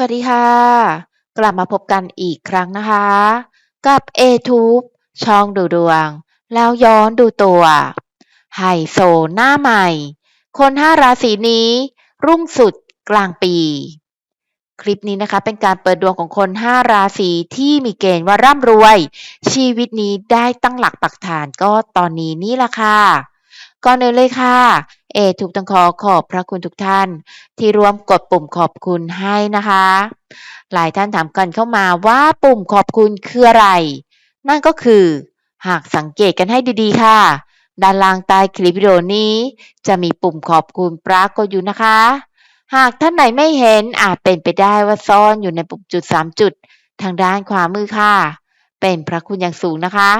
วัสดีค่ะ กลับมาพบกันอีกครั้งนะคะ กับ A-Tube ช่องดูดวง แล้วย้อนดูตัวไฮโซหน้าใหม่ คน5ราศีนี้ รุ่งสุดกลางปี คลิปนี้นะคะเป็นการเปิดดวงของคน5ราศีที่มีเกณฑ์ว่าร่ำรวย ชีวิตนี้ได้ตั้งหลักปักฐานก็ตอนนี้นี่แหละค่ะก่อนอื่นเลยค่ะ เอทุกต้องขอขอบพระคุณทุกท่าน ที่ร่วมกดปุ่มขอบคุณให้นะคะ หลายท่านถามกันเข้ามาว่าปุ่มขอบคุณคืออะไร นั่นก็คือ หากสังเกตกันให้ดีๆ ค่ะ ด้านล่างใต้คลิปวิดีโอนี้ จะมีปุ่มขอบคุณปรากฏอยู่นะคะ หากท่านไหนไม่เห็นอาจเป็นไปได้ว่าซ่อนอยู่ในปุ่มจุด 3 จุด ทางด้านขวามือค่ะ เป็นพระคุณอย่างสูงนะคะ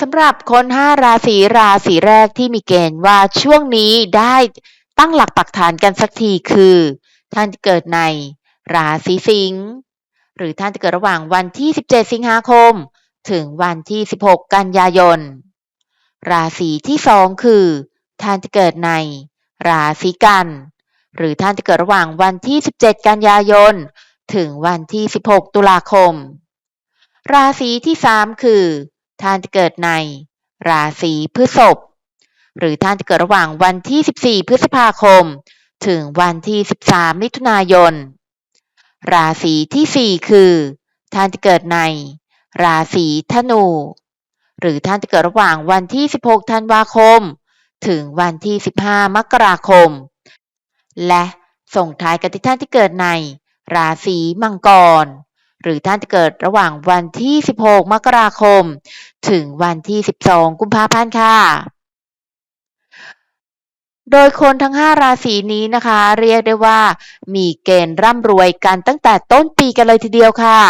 สำหรับคน5ราศีราศีแรกที่มีเกณฑ์ว่าช่วงนี้ได้ตั้งหลักปักฐานกันสักทีคือ ท่านเกิดในราศีสิงห์หรือท่านจะเกิดระหว่างวันที่ 17 สิงหาคม ถึงวันที่ 16 กันยายน ราศีที่สองคือ ท่านจะเกิดในราศีกัน หรือท่านจะเกิดระหว่างวันที่ 17 กันยายน ถึงวันที่ 16 ตุลาคม ราศีที่สามคือ ท่านจะเกิดในราศีพฤษภหรือท่านจะเกิดระหว่างวันที่ 14 พฤษภาคม ถึงวันที่ 13 มิถุนายน ราศีที่ 4 คือ ท่านจะเกิดใน ราศีธนู หรือท่านจะเกิดระหว่างวันที่ 16 ธันวาคม ถึงวันที่ 15 มกราคม และส่งท้ายกันที่ท่านที่เกิดใน ราศีมังกร หรือท่านจะเกิดระหว่างวันที่ 16 มกราคม ถึงวันที่ 12 กุมภาพันธ์ค่ะ โดยคนทั้ง 5 ราศีนี้นะคะ เรียกได้ว่ามีเกณฑ์ร่ำรวยกันตั้งแต่ต้นปีกันเลยทีเดียวค่ะ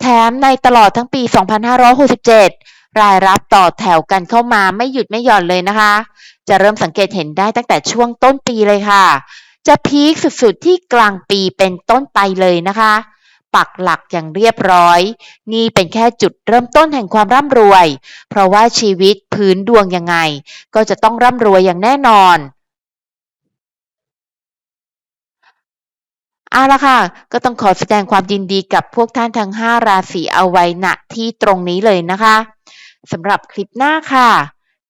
แถมในตลอดทั้งปี 2567 รายรับต่อแถวกันเข้ามาไม่หยุดไม่หย่อนเลยนะคะ จะเริ่มสังเกตเห็นได้ตั้งแต่ช่วงต้นปีเลยค่ะจะพีคสุดๆที่กลางปีเป็นต้นไปเลยนะคะ ปักหลักอย่างเรียบร้อย นี่เป็นแค่จุดเริ่มต้นแห่งความร่ำรวย เพราะว่าชีวิตพื้นดวงยังไง ก็จะต้องร่ำรวยอย่างแน่นอนเอาละค่ะ ก็ต้องขอแสดงความยินดีกับพวกท่านทั้ง 5 ราศีเอาไว้ณที่ตรงนี้เลยนะคะสำหรับคลิปหน้าค่ะ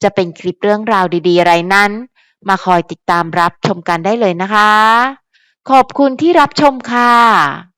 จะเป็นคลิปเรื่องราวดี ๆ อะไรนั้น มาคอยติดตามรับชมกันได้เลยนะคะ ขอบคุณที่รับชมค่ะ